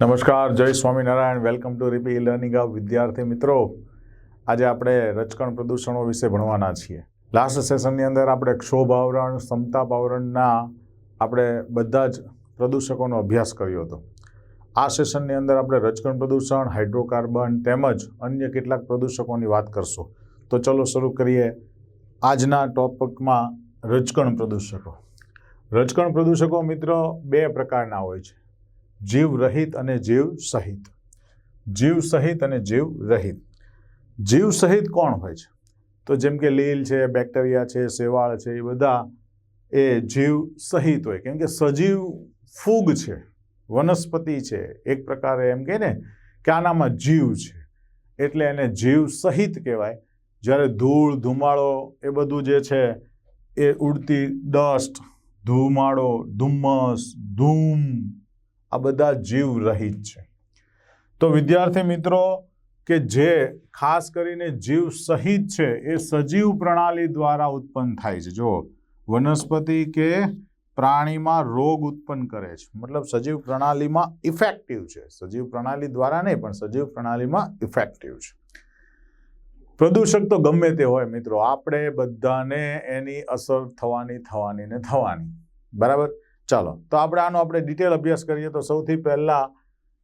નમસ્કાર, જય Swaminarayan. Welcome to રીપી લર્નિંગ ઓફ વિદ્યાર્થી મિત્રો. આજે આપણે રચકણ પ્રદૂષણો વિશે ભણવાના છીએ. લાસ્ટ સેશનની અંદર આપણે ક્ષોભ આવરણ સમતાપ આવરણના આપણે બધા જ પ્રદૂષકોનો અભ્યાસ કર્યો હતો. આ સેશનની અંદર આપણે રચકણ પ્રદૂષણ હાઇડ્રોકાર્બન તેમજ અન્ય કેટલાક પ્રદૂષકોની વાત કરશું. તો ચલો શરૂ કરીએ આજના ટોપિકમાં રચકણ પ્રદૂષકો. રચકણ પ્રદૂષકો મિત્રો બે પ્રકારના હોય છે. જીવ રહિત અને જીવ સહિત. જીવ સહિત અને જીવ રહિત. જીવ સહિત કોણ હોય છે? તો જેમ કે લીલ છે, બેક્ટેરિયા છે, શેવાળ છે, એ બધા એ જીવ સહિત હોય. કેમ કે સજીવ ફૂગ છે, વનસ્પતિ છે. એક પ્રકારે એમ કહે ને કે આનામાં જીવ છે. એટલે એને જીવ સહિત કહેવાય. જ્યારે ધૂળ, ધુમાડો એ બધું જે છે એ ઉડતી, ડસ્ટ, ધુમાડો, ધુમ્મસ, ધૂમ આ બધા જીવ રહિત છે. તો વિદ્યાર્થી મિત્રો, કે જે ખાસ કરીને જીવ સહિત છે, એ સજીવ પ્રણાલી દ્વારા ઉત્પન્ન થાય છે. જો વનસ્પતિ કે પ્રાણીમાં રોગ ઉત્પન્ન કરે છે. મતલબ સજીવ પ્રણાલીમાં ઇફેક્ટિવ છે. સજીવ પ્રણાલી દ્વારા નહીં, પણ સજીવ પ્રણાલીમાં ઇફેક્ટિવ છે. પ્રદૂષક તો ગમે તે હોય મિત્રો, આપણે બધાને એની અસર થવાની થવાની ને થવાની. બરાબર? ચાલો, તો આપણે આનો આપણે ડિટેલ અભ્યાસ કરીએ તો સૌથી પહેલાં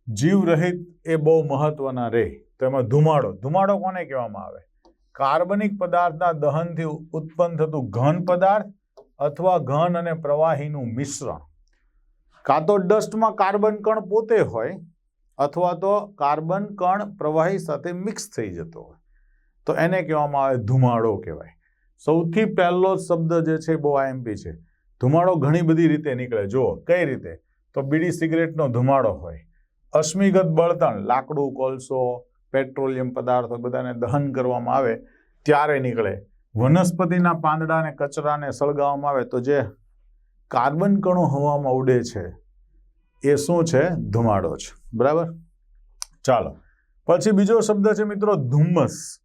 જીવરહિત એ બહુ મહત્વના રહે તો એમાં ધુમાડો ધુમાડો કોને કહેવામાં આવે? કાર્બનિક પદાર્થના દહનથી ઉત્પન્ન થતું ઘન પદાર્થ અથવા ઘન અને પ્રવાહીનું મિશ્રણ. કાં તો ડસ્ટમાં કાર્બન કણ પોતે હોય અથવા તો કાર્બન કણ પ્રવાહી સાથે મિક્સ થઈ જતો હોય. તો એને કહેવામાં આવે ધુમાડો કહેવાય. સૌથી પહેલો શબ્દ જે છે બહુ આઈએમપી છે. ધુમાડો ઘણી બધી રીતે નીકળે. જુઓ, કઈ રીતે? તો બીડી સિગરેટનો ધુમાડો હોય, અશ્મિગત બળતણ, લાકડું કોલસો, પેટ્રોલિયમ પદાર્થો બધાને દહન કરવામાં આવે ત્યારે નીકળે. વનસ્પતિના પાંદડાને, કચરાને સળગાવવામાં આવે તો જે કાર્બન કણો હવામાં ઉડે છે, એ શું છે? ધુમાડો છે. બરાબર? ચાલો. પછી બીજો શબ્દ છે મિત્રો ધુમ્મસ.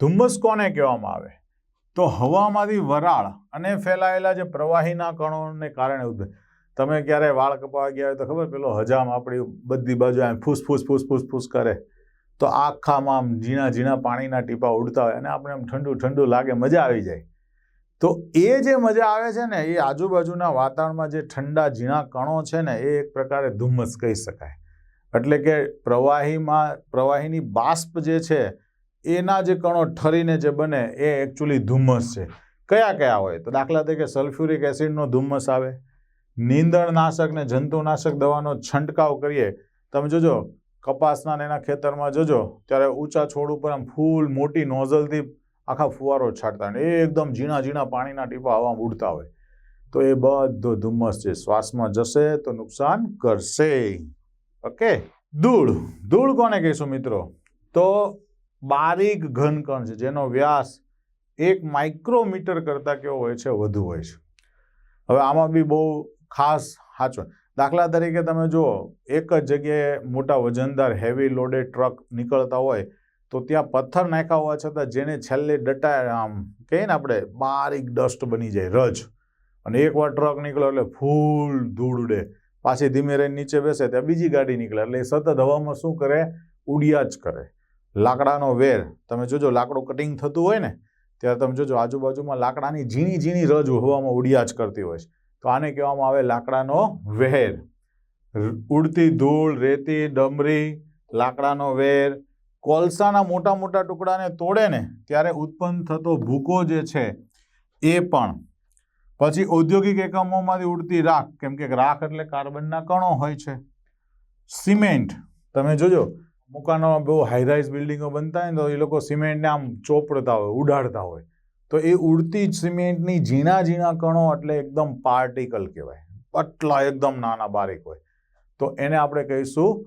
ધુમ્મસ કોને કહેવામાં આવે? તો હવામાંથી વરાળ અને ફેલાયેલા જે પ્રવાહીના કણોને કારણે ઉદ્ભવે. તમે ક્યારે વાળ કપાવા ગયા હોય તો ખબર, પેલો હજામ આપણી બધી બાજુ આમ ફૂસ ફૂસ ફૂસ કરે. તો આખામાં આમ ઝીણા ઝીણા પાણીના ટીપા ઉડતા હોય અને આપણે આમ ઠંડુ ઠંડુ લાગે, મજા આવી જાય. તો એ જે મજા આવે છે ને, એ આજુબાજુના વાતાવરણમાં જે ઠંડા, ઝીણા કણો છે ને, એ એક પ્રકારે ધુમ્મસ કહી શકાય. એટલે કે પ્રવાહીમાં, પ્રવાહીની બાષ્પ જે છે એના જે કણો ઠરીને જે બને એ એકચ્યુઅલી ધુમ્મસ છે. કયા કયા હોય? તો દાખલા તરીકે સલ્ફ્યુરિક એસિડનો ધુમ્મસ આવે. નીંદણનાશક ને જંતુનાશક દવાનો છંટકાવ કરીએ. તમે જોજો, કપાસના ને એના ખેતરમાં જોજો, ત્યારે ઊંચા છોડ ઉપર આમ ફૂલ મોટી નોઝલથી આખા ફુવારો છાંટતા એ એકદમ ઝીણા ઝીણા પાણીના ટીપા હવા ઉડતા હોય. તો એ બધો ધુમ્મસ છે. શ્વાસમાં જશે તો નુકસાન કરશે. ઓકે? ધૂળ. ધૂળ કોને કહીશું મિત્રો? તો બારીક ઘનકણ છે, જેનો વ્યાસ એક માઇક્રોમીટર કરતાં કેવો હોય છે, વધુ હોય છે. હવે આમાં બી બહુ ખાસ સાચો દાખલા તરીકે તમે જુઓ, એક જ જગ્યાએ મોટા વજનદાર હેવી લોડેડ ટ્રક નીકળતા હોય, તો ત્યાં પથ્થર નાખ્યા હોવા છતાં જેને છેલ્લે ડટા આમ કહીએ ને આપણે, બારીક ડસ્ટ બની જાય, રજ. અને એકવાર ટ્રક નીકળે એટલે ફૂલ ધૂળ ઉડે પાછી ધીમે રહીને નીચે બેસે, ત્યાં બીજી ગાડી નીકળે. એટલે સતત હવામાં શું કરે? ઉડિયા જ કરે. લાકડાનો વેર. તમે જોજો, લાકડું કટિંગ થતું હોય ને, ત્યારે તમે જોજો, આજુબાજુમાં લાકડાની ઝીણી ઝીણી રજ હવામાં ઉડિયા જ કરતી હોય છે. તો આને કહેવામાં આવે લાકડાનો વહેર ઉડતી ધૂળ, રેતી, ડમરી, લાકડાનો વેર. કોલસાના મોટા મોટા ટુકડાને તોડે ને, ત્યારે ઉત્પન્ન થતો ભૂકો જે છે, એ પણ. પછી ઔદ્યોગિક એકમોમાંથી ઉડતી રાખ, કેમ કે રાખ એટલે કાર્બનના કણો હોય છે. સિમેન્ટ. તમે જોજો મુકાનોમાં બહુ હાઈરાઇઝ બિલ્ડિંગો બનતા હોય ને તો એ લોકો સિમેન્ટને આમ ચોપડતા હોય, ઉડાડતા હોય. તો એ ઉડતી જ સિમેન્ટની ઝીણા ઝીણા કણો એટલે એકદમ પાર્ટિકલ કહેવાય. આટલા એકદમ નાના બારીક હોય. તો એને આપણે કહીશું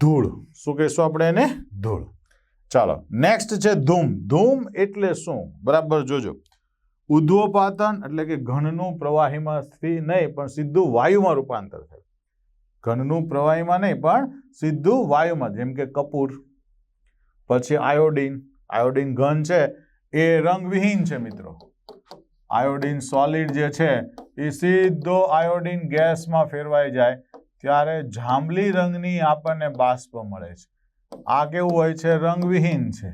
ધૂળ. શું કહીશું આપણે એને? ધૂળ. ચાલો નેક્સ્ટ છે ધૂમ. ધૂમ એટલે શું? બરાબર જોજો. ઉદ્વપાતન એટલે કે ઘનનું પ્રવાહીમાંથી નહીં, પણ સીધું વાયુમાં રૂપાંતર થાય. ઘનનું પ્રવાહીમાં નહીં, પણ સીધું વાયુમાં, જેમ કે કપૂર. પછી આયોડીન આયોડીન ઘન છે, એ રંગવિહીન છે મિત્રો. આયોડીન સોલિડ જે છે, એ સીધો આયોડીન ગેસમાં ફેરવાઈ જાય, ત્યારે જાંબલી રંગની આપણને બાષ્પ મળે છે. આ કેવું હોય છે? રંગવિહીન છે.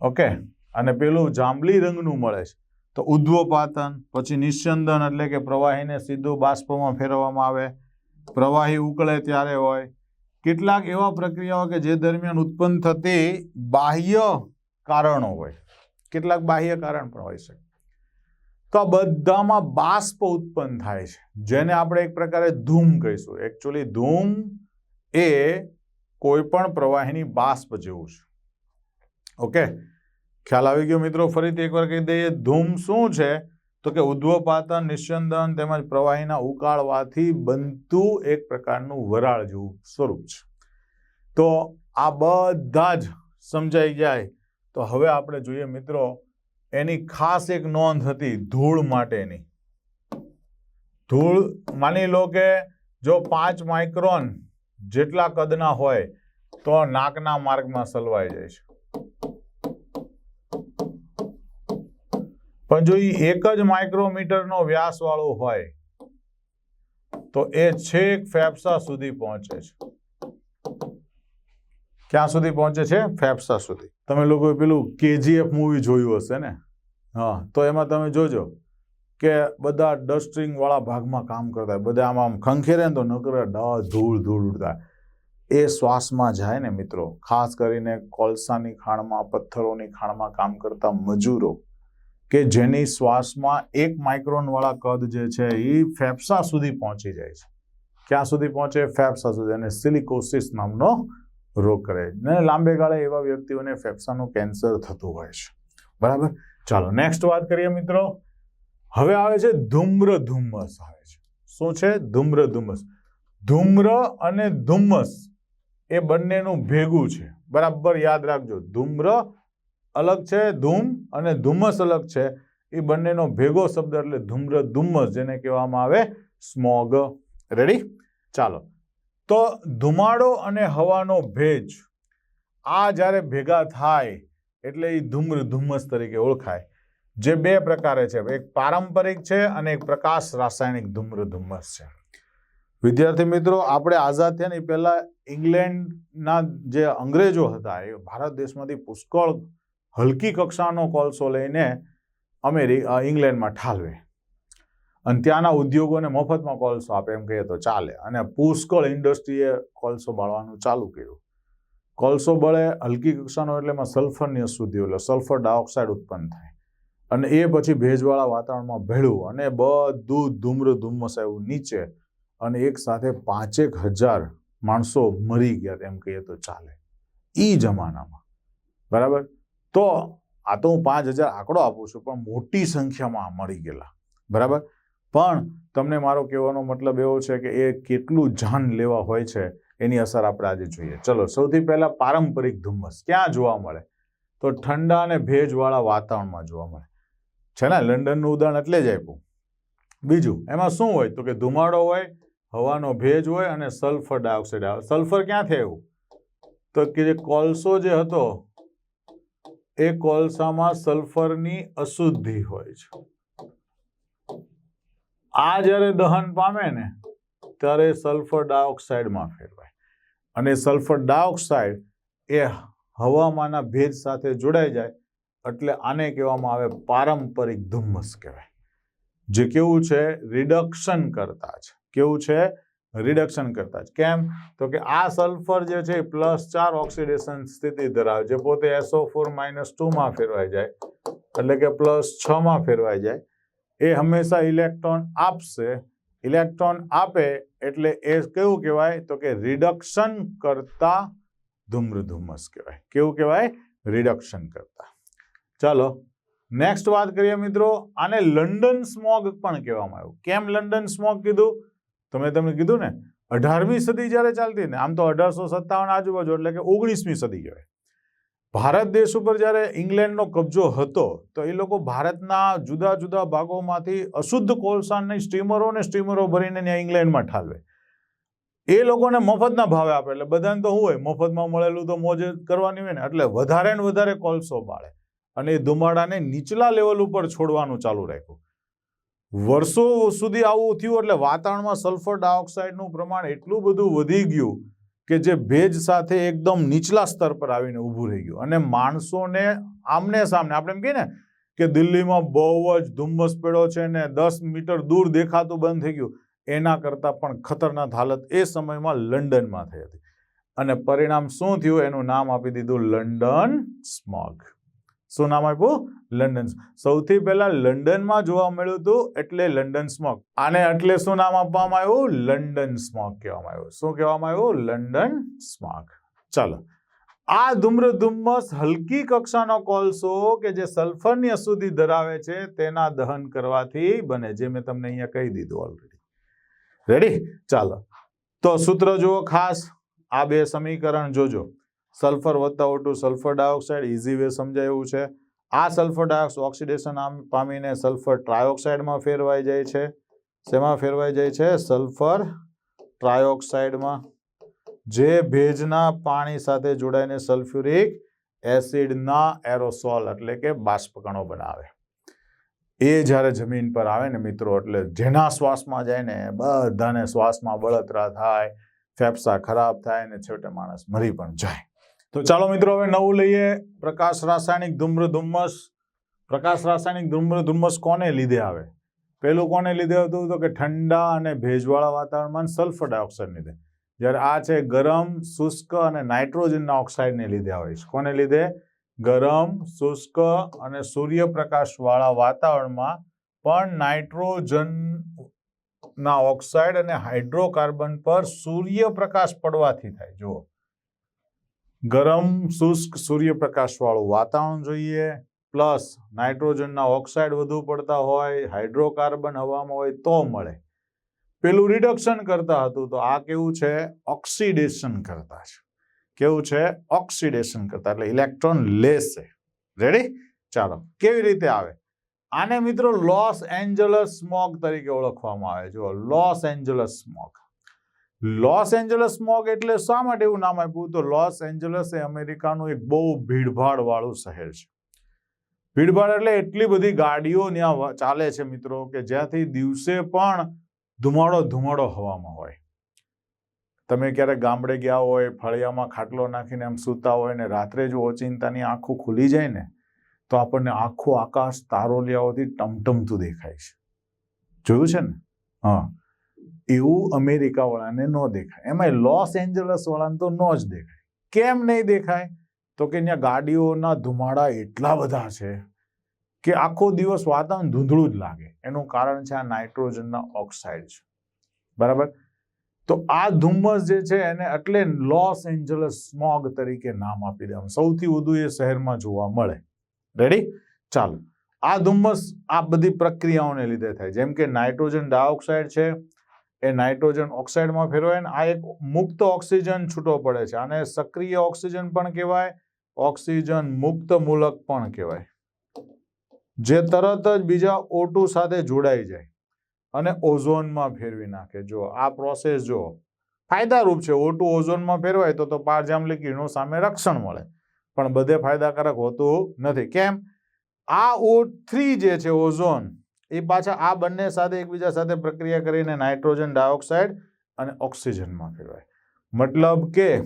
ઓકે? અને પેલું જાંબલી રંગનું મળે છે. તો ઉદ્વપાતન, પછી નિસ્યંદન એટલે કે પ્રવાહીને સીધું બાષ્પમાં ફેરવવામાં આવે. પ્રવાહી ઉકળે ત્યારે હોય. કેટલાક એવા પ્રક્રિયાઓ કે જે દરમિયાન ઉત્પન્ન થતી બાહ્ય કારણો હોય. કેટલાક બાહ્ય કારણ પણ હોય છે તો આ બધામાં બાષ્પ ઉત્પન્ન થાય છે. જેને આપણે એક પ્રકારે ધૂમ કહીશું. એકચ્યુઅલી ધૂમ એ કોઈ પણ પ્રવાહીની બાષ્પ જેવું છે. ઓકે ખ્યાલ આવી ગયો મિત્રો? ફરીથી એકવાર કહી દઈએ, ધૂમ શું છે? તો કે ઉદ્વપાતન, નિસ્યંદન તેમજ પ્રવાહીના ઉકાળવાથી બનતું એક પ્રકારનું વરાળ જેવું સ્વરૂપ છે. તો આ બધા જ સમજાઈ જાય. તો હવે આપણે જોઈએ મિત્રો, એની ખાસ એક નોંધ હતી ધૂળ માટેની. ધૂળ માની લો કે જો પાંચ માઇક્રોન જેટલા કદના હોય, તો નાકના માર્ગમાં સલવાઈ જાય છે. પણ જો એ એક જ માઇક્રોમીટરનો વ્યાસ વાળો હોય, તો એ છેક ફેફસા સુધી પહોંચે છે. ક્યાં સુધી પહોંચે છે? ફેફસા સુધી. તમે લોકોએ પેલું કેજીએફ મૂવી જોયું હશે ને? હા, તો એમાં તમે જોજો કે બધા ડસ્ટિંગવાળા ભાગમાં કામ કરતા. બધા આમ આમ ખંખેરે ને તો નકરે ડ ધૂળ ધૂળ ઉડતા. એ શ્વાસમાં જાય ને મિત્રો, ખાસ કરીને કોલસાની ખાણમાં, પથ્થરોની ખાણમાં કામ કરતા મજૂરો. કે જેની શ્વાસમાં એક માઇક્રોનવાળા કદ જે છે એ ફેફસા સુધી પહોંચી જાય છે. ક્યાં સુધી પહોંચે? ફેફસા સુધી અને સિલિકોસિસ નામનો રોગ કરે ને લાંબે ગાળે એવા વ્યક્તિઓને ફેફસાનું કેન્સર થતું હોય છે. બરાબર? ચાલો નેક્સ્ટ વાત કરીએ મિત્રો. હવે આવે છે ધૂમ્ર ધુમ્મસ આવે છે. શું છે? ધૂમ્ર ધુમ્મસ. ધૂમ્ર અને ધુમ્મસ એ બંનેનું ભેગું છે. બરાબર? યાદ રાખજો. ધૂમ્ર અલગ છે, ધૂમ અને ધુમ્મસ અલગ છે. એ બંનેનો ભેગો શબ્દ એટલે ધૂમ્ર ધુમ્મસ, જેને કહેવામાં આવે સ્મોગ. રેડી ચાલો. તો ધુમાડો અને હવાનો ભેજ, આ જ્યારે ભેગા થાય એટલે એ ધૂમ્ર ધુમ્મસ તરીકે ઓળખાય. જે બે પ્રકારે છે. એક પારંપરિક છે અને એક પ્રકાશ રાસાયણિક ધૂમ્ર ધુમ્મસ છે. વિદ્યાર્થી મિત્રો, આપણે આઝાદ થયા ને પહેલાં ઇંગ્લેન્ડના જે અંગ્રેજો હતા, એ ભારત દેશમાંથી પુષ્કળ હલકી કક્ષાનો કોલસો લઈને અમેરિ ઇંગ્લેન્ડમાં ઠાલવે. અને ત્યાંના ઉદ્યોગોને મફતમાં કોલસો આપે, એમ કહીએ તો ચાલે. અને પુષ્કળ ઇન્ડસ્ટ્રીએ કોલસો બાળવાનું ચાલુ કર્યું. કોલસો બળે હલકી કક્ષાનો એટલે એમાં સલ્ફરની અશુદ્ધિઓ એટલે સલ્ફર ડાયોક્સાઇડ ઉત્પન્ન થાય. અને એ પછી ભેજવાળા વાતાવરણમાં ભેળવું અને બધું ધૂમ્ર ધુમ્મસ આવ્યું નીચે અને એક સાથે પાંચેક હજાર માણસો મરી ગયા, એમ કહીએ તો ચાલે. એ જમાનામાં. બરાબર? તો આ તો હું પાંચ હજાર આંકડો આપું છું, પણ મોટી સંખ્યામાં મળી ગયેલા. બરાબર? પણ તમને મારો કહેવાનો મતલબ એવો છે કે એ કેટલું જાન લેવા હોય છે, એની અસર આપણે આજે જોઈએ. ચલો, સૌથી પહેલાં પારંપરિક ધુમ્મસ ક્યાં જોવા મળે? તો ઠંડા અને ભેજવાળા વાતાવરણમાં જોવા મળે. છે ને? લંડનનું ઉદાહરણ એટલે જ આપ્યું. બીજું, એમાં શું હોય? તો કે ધુમાડો હોય, હવાનો ભેજ હોય અને સલ્ફર ડાયોક્સાઇડ આવે. સલ્ફર ક્યાંથી આવ્યું તો કે જે કોલસો જે હતો એ કોલસામાં સલ્ફરની અશુદ્ધિ હોય છે. આ જ્યારે દહન પામે ને, ત્યારે સલ્ફર ડાયોક્સાઇડમાં ફેરવાય. અને સલ્ફર ડાયોક્સાઇડ એ હવામાંના ભેજ સાથે જોડાઈ જાય, એટલે આને કહેવામાં આવે પારંપરિક ધુમ્મસ કહેવાય. જે કેવું છે? રિડક્શન કરતા છે. કેવું છે? રિડક્શન કરતા જ. કેમ? તો કે આ સલ્ફર જે છે પ્લસ ચાર ઓક્સિડેશન સ્થિતિ ધરાવે છે. પોતે એસઓ ફોર માઇનસ ટુમાં ફેરવાઈ જાય. એટલે કે પ્લસ છમાં ફેરવાઈ જાય. એ હંમેશા ઇલેક્ટ્રોન આપશે. ઇલેક્ટ્રોન આપે એટલે એ કેવું કહેવાય? તો કે રિડક્શન કરતા ધૂમ્ર ધુમ્મસ કહેવાય. કેવું કહેવાય? રિડક્શન કરતા. ચાલો નેક્સ્ટ વાત કરીએ મિત્રો. આને લંડન સ્મોગ પણ કહેવામાં આવ્યું. કેમ લંડન સ્મોગ કીધું? તો મેં તમને કીધું ને, અઢારમી સદી જ્યારે ચાલતી ને, આમ તો અઢારસો સત્તાવન આજુબાજુ, એટલે કે ઓગણીસમી સદી કહેવાય. ભારત દેશ ઉપર જ્યારે ઇંગ્લેન્ડનો કબજો હતો, તો એ લોકો ભારતના જુદા જુદા ભાગોમાંથી અશુદ્ધ કોલસાની સ્ટીમરો ને સ્ટીમરો ભરીને ત્યાં ઇંગ્લેન્ડમાં ઠાલવે. એ લોકોને મફતના ભાવે આપે, એટલે બધાને તો શું હોય, મફતમાં મળેલું તો મોજ કરવાની હોય ને, એટલે વધારે ને વધારે કોલસો બાળે. અને એ ધુમાડાને નીચલા લેવલ ઉપર છોડવાનું ચાલુ રાખ્યું. વર્ષો સુધી આવું થયું એટલે વાતાવરણમાં સલ્ફર ડાયોક્સાઇડનું પ્રમાણ એટલું બધું વધી ગયું કે જે ભેજ સાથે એકદમ નીચલા સ્તર પર આવીને ઊભું રહી ગયું. અને માણસોને આમને સામને, આપણે એમ કહીએ ને કે દિલ્હીમાં બહુ જ ધુમ્મસ પડ્યો છે ને દસ મીટર દૂર દેખાતું બંધ થઈ ગયું, એના કરતાં પણ ખતરનાક હાલત એ સમયમાં લંડનમાં થઈ હતી. અને પરિણામ શું થયું? એનું નામ આપી દીધું લંડન સ્મોગ. શું નામ આપ્યું? લંડન સૌથી પહેલા લંડનમાં જોવા મળ્યું હતું એટલે લંડન સ્મોક. આને એટલે શું નામ આપવામાં આવ્યું? લંડન સ્મોક કહેવામાં આવ્યું. શું કહેવામાં આવ્યું? London smog. ચાલો. આ ધુમ્ર ધુમ્મસ હલકી કક્ષાનો કોલસો કે જે સલ્ફરની અશુદ્ધિ ધરાવે છે તેના દહન કરવાથી બને, જે મેં તમને અહીંયા કહી દીધું ઓલરેડી રેડી ચાલો. તો સૂત્ર જુઓ ખાસ. આ બે સમીકરણ જોજો. સલ્ફર વત્તા O two sulphur dioxide easy way સમજાય છે. આ સલ્ફર ડાયોક્સ ઓક્સિડેશન આમ પામીને સલ્ફર ટ્રાયોક્સાઇડમાં ફેરવાઈ જાય છે. શેમાં ફેરવાઈ જાય છે? સલ્ફર ટ્રાયોક્સાઇડમાં. જે ભેજના પાણી સાથે જોડાઈને સલ્ફ્યુરિક એસિડના એરોસોલ એટલે કે બાષ્પકણો બનાવે. એ જ્યારે જમીન પર આવે ને મિત્રો, એટલે જેના શ્વાસમાં જાય ને બધાને શ્વાસમાં બળતરા થાય, ફેફસા ખરાબ થાય ને છેવટે માણસ મરી પણ જાય. તો ચાલો મિત્રો, હવે નવું લઈએ. પ્રકાશ રાસાયણિક ધૂમ્ર ધુમ્મસ પ્રકાશ રાસાયણિક ધૂમ્ર ધુમ્મસ કોને લીધે આવે? પહેલું કોને લીધે હતું? તો કે ઠંડા અને ભેજવાળા વાતાવરણમાં સલ્ફર ડાયોક્સાઇડને લીધે. જ્યારે આ છે ગરમ, શુષ્ક અને નાઇટ્રોજનના ઓક્સાઇડને લીધે આવે છે. કોને લીધે? ગરમ, શુષ્ક અને સૂર્યપ્રકાશવાળા વાતાવરણમાં પણ નાઇટ્રોજનના ઓક્સાઇડ અને હાઇડ્રોકાર્બન પર સૂર્યપ્રકાશ પડવાથી થાય. જુઓ. ગરમ, શુષ્ક સૂર્યપ્રકાશવાળું વાતાવરણ જોઈએ. પ્લસ નાઇટ્રોજનના ઓક્સાઇડ વધુ પડતા હોય, હાઇડ્રોકાર્બન હવામાં હોય તો મળે. પેલું રિડક્શન કરતા હતું તો આ કેવું છે? ઓક્સિડેશન કરતા છે. કેવું છે? ઓક્સિડેશન કરતા, એટલે ઇલેક્ટ્રોન લેશે. રેડી ચાલો, કેવી રીતે આવે? આને મિત્રો લોસ એન્જલસ સ્મોગ તરીકે ઓળખવામાં આવે જો Los Angeles smog Los Angeles smog એટલે શા માટે એવું નામ આપ્યું? તો લોસ એન્જલસ એ અમેરિકાનું એક બહુ ભીડભાડ વાળું શહેર છે. ભીડભાડ એટલે એટલી બધી ગાડીઓ ત્યાં ચાલે છે મિત્રો કે જ્યાંથી દિવસે પણ ધુમાડો ધુમાડો હવામાં હોય. તમે ક્યારેક ગામડે ગયા હોય, ફળિયામાં ખાટલો નાખીને એમ સૂતા હોય ને રાત્રે જો ઓચિંતાની આંખો ખુલી જાય ને, તો આપણને આખું આકાશ તારોલિયાઓથી ટમટમતું દેખાય છે. જોયું છે ને? હા. એવું અમેરિકાવાળાને ન દેખાય. એમાં લોસ એન્જલસવાળાને તો ન જ દેખાય. કેમ નહીં દેખાય? તો કે ત્યાં ગાડીઓના ધુમાડા એટલા બધા છે કે આખો દિવસ વાતાવરણ ધૂંધળું જ લાગે. એનું કારણ છે આ નાઇટ્રોજનના ઓક્સાઇડ છે. બરાબર? તો આ ધુમ્મસ જે છે એને એટલે લોસ એન્જલસ સ્મોગ તરીકે નામ આપી દેવાનું સૌથી વધુ એ શહેરમાં જોવા મળે. રેડી ચાલો. આ ધુમ્મસ આ બધી પ્રક્રિયાઓને લીધે થાય. જેમ કે નાઇટ્રોજન ડાયોક્સાઇડ છે એ નાઇટ્રોજન ઓક્સાઇડમાં ફેરવાય ને આ એક મુક્ત ઓક્સિજન છૂટો પડે છે. આને સક્રિય ઓક્સિજન પણ કહેવાય, ઓક્સિજન મુક્ત મૂલક પણ કહેવાય. જે તરત જ બીજા ઓટુ સાથે જોડાઈ જાય અને ઓઝોનમાં ફેરવી નાખે. જો, આ પ્રોસેસ જો ફાયદારૂપ છે. ઓટુ ઓઝોનમાં ફેરવાય તો તો પારજામલી કિરણો સામે રક્ષણ મળે. પણ બધે ફાયદાકારક હોતું નથી. કેમ? આ ઓ થ્રી જે છે, ઓઝોન એ પાછા આ બંને સાથે એકબીજા સાથે પ્રક્રિયા કરીને નાઇટ્રોજન ડાયોક્સાઇડ અને ઓક્સિજનમાં ફેરવાય. મતલબ કે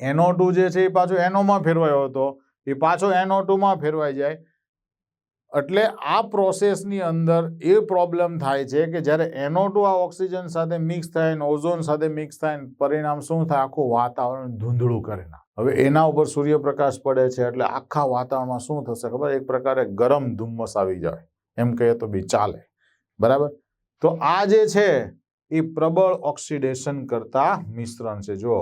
એનો જે છે એ પાછો એનોમાં ફેરવાયો હતો. એ પાછો એનો ટુમાં ફેરવાઈ જાય. એટલે આ પ્રોસેસની અંદર એ પ્રોબ્લેમ થાય છે કે જ્યારે એનો આ ઓક્સિજન સાથે મિક્સ થાય ને ઓઝોન સાથે મિક્સ થાય ને પરિણામ શું થાય? આખું વાતાવરણ ધૂંધળું કરે હવે એના ઉપર સૂર્યપ્રકાશ પડે છે એટલે આખા વાતાવરણમાં શું થશે ખબર? એક પ્રકારે ગરમ ધુમ્મસ આવી જાય. એમ કહીએ તો બી ચાલે. બરાબર? તો આ જે છે, એ પ્રબળ ઓક્સિડેશન કરતા મિશ્રણ છે. જો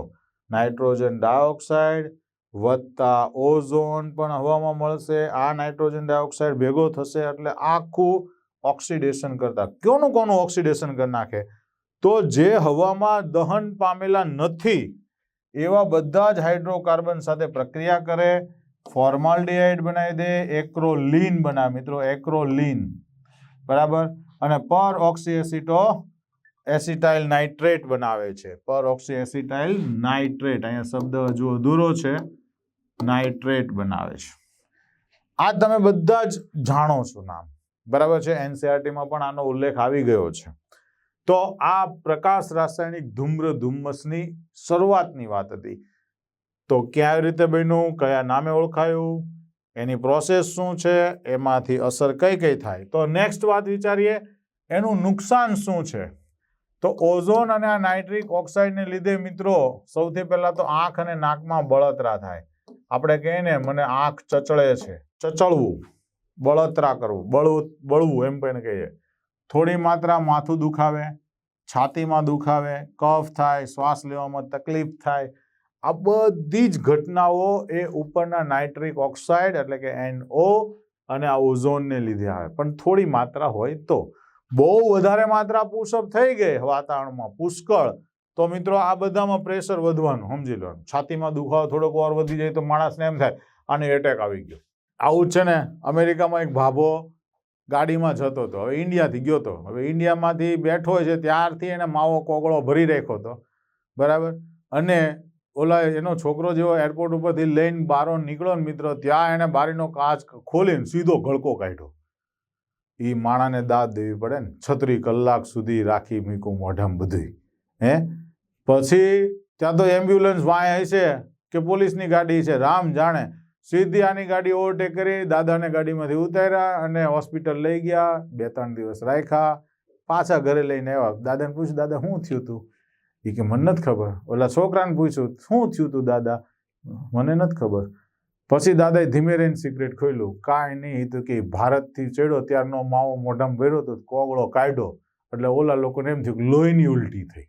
નાઇટ્રોજન ડાયોક્સાઇડ વત્તા ઓઝોન પણ હવામાં મળશે. આ નાઇટ્રોજન ડાયોક્સાઇડ ભેગો થશે એટલે આખું ઓક્સિડેશન કરતા. કોનું કોનું ઓક્સિડેશન કરી નાખે? તો જે હવામાં દહન પામેલા નથી, એવા બધા જ હાઇડ્રોકાર્બન સાથે પ્રક્રિયા કરે ફોર્માલ્ડિહાઇડ બનાવી દે, એક્રોલીન બનાવે મિત્રો, એક્રોલીન. બરાબર? અને પર ઓક્સી એસિટો એસિટાઇલ નાઇટ્રેટ બનાવે છે. પર ઓક્સી એસિટાઇલ નાઇટ્રેટ, અહીંયા શબ્દ હજુ અધૂરો છે. નાઇટ્રેટ બનાવે છે. આ તમે બધા જ જાણો છો નામ. બરાબર છે? એનસીઆરટીમાં પણ આનો ઉલ્લેખ આવી ગયો છે. તો આ પ્રકાશ રાસાયણિક ધૂમ્ર ધુમ્મસની શરૂઆતની વાત હતી. તો ક્યાં રીતે બન્યું, કયા નામે ઓળખાયું, એની પ્રોસેસ શું છે, એમાંથી અસર કઈ કઈ થાય? તો નેક્સ્ટ વાત વિચારીએ, એનું નુકસાન શું છે? તો ઓઝોન અને આ નાઇટ્રિક ઓક્સાઇડને લીધે મિત્રો સૌથી પહેલાં તો આંખ અને નાકમાં બળતરા થાય. આપણે કહીએ ને, મને આંખ ચચળે છે. ચચળવું, બળતરા કરવું બળવું બળવું એમ પણ કહીએ. થોડી માત્રા માથું દુખાવે, છાતીમાં દુખાવે, કફ થાય, શ્વાસ લેવામાં તકલીફ થાય આ બધી જ ઘટનાઓ એ ઉપરના નાઇટ્રિક ઓક્સાઇડ એટલે કે એનઓ અને આ ઓઝોનને લીધે આવે. પણ થોડી માત્રા હોય તો. બહુ વધારે માત્રા પુષઅપ થઈ ગઈ વાતાવરણમાં. પુષ્કળ. તો મિત્રો આ બધામાં પ્રેશર વધવાનું, સમજી લો. છાતીમાં દુખાવો થોડોક વાર વધી જાય તો માણસને એમ થાય અને એટેક આવી ગયો. આવું છે ને, અમેરિકામાં એક ભાભો ગાડીમાં જતો હતો. હવે ઇન્ડિયાથી ગયો હતો હવે ઇન્ડિયામાંથી બેઠો છે, ત્યારથી એને માવો કોગળો ભરી રાખ્યો હતો. બરાબર? અને ઓલા એનો છોકરો જેવો એરપોર્ટ ઉપરથી લઈને બારો નીકળ્યો મિત્રો, ત્યાં એને બારીનો કાચ ખોલીને સીધો ગળકો કાઢ્યો. એ માણાને દાદ દેવી પડે ને, છત્રી કલાક સુધી રાખી મીકું મોઢામ બધું હે? પછી ત્યાં તો એમ્બ્યુલન્સ વાંય હશે કે પોલીસની ગાડી છે, રામ જાણે. સીધી આની ગાડી ઓવરટેક કરી, દાદાને ગાડીમાંથી ઉતાર્યા અને હોસ્પિટલ લઈ ગયા, બે ત્રણ દિવસ રાખ્યા. પાછા ઘરે લઈને આવ્યા. દાદાને પૂછ્યું, દાદા, શું થયું તું? એ કે, મને નથી ખબર. ઓલા છોકરાને પૂછ્યું, શું થયું તું, દાદા? મને નથી ખબર. પછી દાદાએ ધીમે રહીને સિગરેટ ખોલ્યું. કાંઈ નહીં તો કે ભારતથી ચડ્યો, ત્યારનો માવો મોઢામાં ભર્યો તો કોગળો કાઢ્યો. એટલે ઓલા લોકોને એમ થયું કે લોહીની ઉલટી થઈ.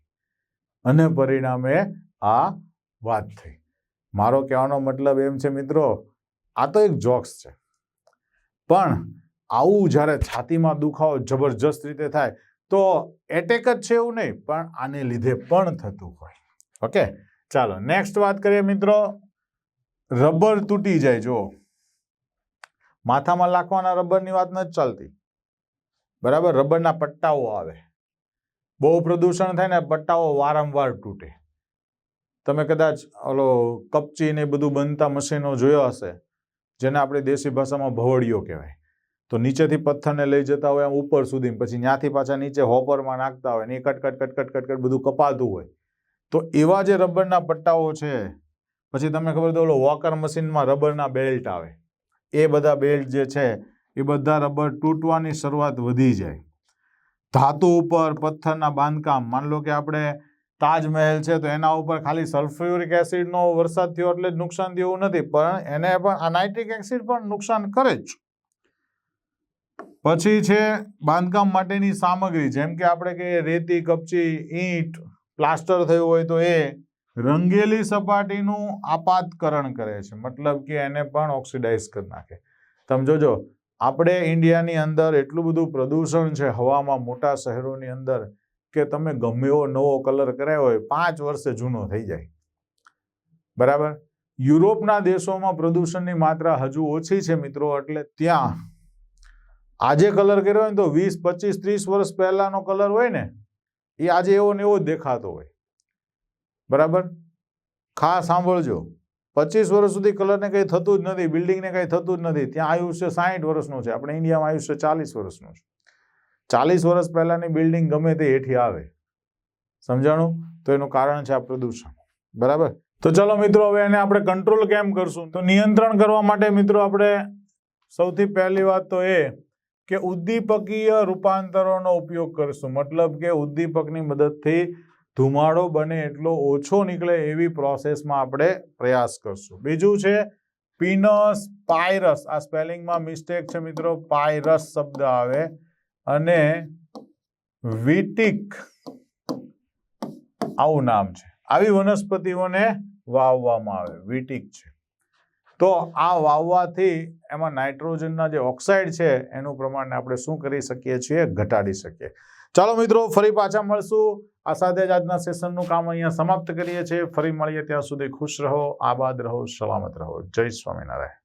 અને પરિણામે આ વાત થઈ. મારો કહેવાનો મતલબ એમ છે, મિત્રો, આ તો એક જોક્સ છે. પણ આવું જ્યારે છાતીમાં દુખાવો જબરજસ્ત રીતે થાય તો એટેક જ છે એવું નહીં, પણ આને લીધે પણ થતું હોય. ઓકે ચાલો નેક્સ્ટ વાત કરીએ મિત્રો. રબર તૂટી જાય જો માથામાં લાખવાના રબરની વાત નથી ચાલતી. બરાબર? રબરના પટ્ટાઓ આવે. બહુ પ્રદૂષણ થાય ને પટ્ટાઓ વારંવાર તૂટે. તમે કદાચ ઓલો કપચી ને બધું બનતા મશીનો જોયો હશે, જેને આપણે દેશી ભાષામાં ભવડિયો કહેવાય. તો નીચેથી પથ્થરને લઈ જતા હોય આમ ઉપર સુધી પછી ત્યાંથી પાછા નીચે હોપરમાં નાખતા હોય ને એ કટકટ કટકટ કટ કટ કટ કટ બધું કપાતું હોય. તો એવા જે રબરના પટ્ટાઓ છે, પછી તમને ખબર તો ઓલો વોકર મશીનમાં રબરના બેલ્ટ આવે. એ બધા બેલ્ટ જે છે, એ બધા રબર તૂટવાની શરૂઆત વધી જાય. ધાતુ ઉપર પથ્થરના બાંધકામ, માન લો કે આપણે તાજમહેલ છે તો એના ઉપર ખાલી સલ્ફ્યુરિક એસિડનો વરસાદ થયો એટલે જ નુકસાન થયું નથી, પણ એને પણ આ નાઇટ્રિક એસિડ પણ નુકસાન કરે જ. પછી છે બાંધકામ માટેની સામગ્રી, જેમ કે આપણે કહીએ રેતી, કપચી, ઈંટ, પ્લાસ્ટર થયું હોય તો એ રંગેલી સપાટીનું આપાતકરણ કરે છે. મતલબ કે એને પણ ઓક્સિડાઇઝ કરી નાખે. તમે જોજો, આપણે ઇન્ડિયાની અંદર એટલું બધું પ્રદૂષણ છે, હવામાં મોટા શહેરોની અંદર, કે તમે ગમે એવો નવો કલર કરાયો હોય, પાંચ વર્ષે જૂનો થઈ જાય. બરાબર? યુરોપના દેશોમાં પ્રદૂષણની માત્રા હજુ ઓછી છે મિત્રો, એટલે ત્યાં આજે કલર કર્યો હોય ને તો વીસ, પચીસ, ત્રીસ વર્ષ પહેલાનો કલર હોય ને, એ આજે એવો ને એવો જ દેખાતો હોય. બરાબર? ખાસ સાંભળજો. પચીસ વર્ષ સુધી કલરને કંઈ થતું જ નથી બિલ્ડિંગને કંઈ થતું જ નથી. ત્યાં આયુષ્ય સાહીઠ વર્ષનું છે. આપણે ઇન્ડિયામાં આયુષ્ય ચાલીસ વર્ષનું છે. ચાલીસ વર્ષ પહેલાંની બિલ્ડિંગ ગમે તે હેઠી આવે. સમજાણું? તો એનું કારણ છે આ પ્રદૂષણ. બરાબર? તો ચલો મિત્રો, હવે એને આપણે કંટ્રોલ કેમ કરશું? તો નિયંત્રણ કરવા માટે મિત્રો, આપણે સૌથી પહેલી વાત તો એ કે ઉદ્દીપકીય રૂપાંતરોનો ઉપયોગ કરશું. મતલબ કે ઉદ્દીપકની મદદથી ધુમાડો બને એટલો ઓછો નીકળે એવી પ્રોસેસમાં આપણે પ્રયાસ કરશું. બીજું છે પીનસ પાયરસ. આ સ્પેલિંગમાં મિસ્ટેક છે મિત્રો. પાયરસ શબ્દ આવે. અને વિટિક. આવું નામ છે. આવી વનસ્પતિઓને વાવવામાં આવે. વિટિક છે. તો આ વાવવાથી એમાં નાઇટ્રોજનના જે ઓક્સાઇડ છે, એનું પ્રમાણને આપણે શું કરી શકીએ છીએ? ઘટાડી શકીએ. ચાલો મિત્રો, ફરી પાછા મળશું. આ સાથે જ આજના સેશનનું કામ અહીંયા સમાપ્ત કરીએ છીએ. ફરી મળીએ ત્યાં સુધી ખુશ રહો, આબાદ રહો, સલામત રહો. જય સ્વામિનારાયણ.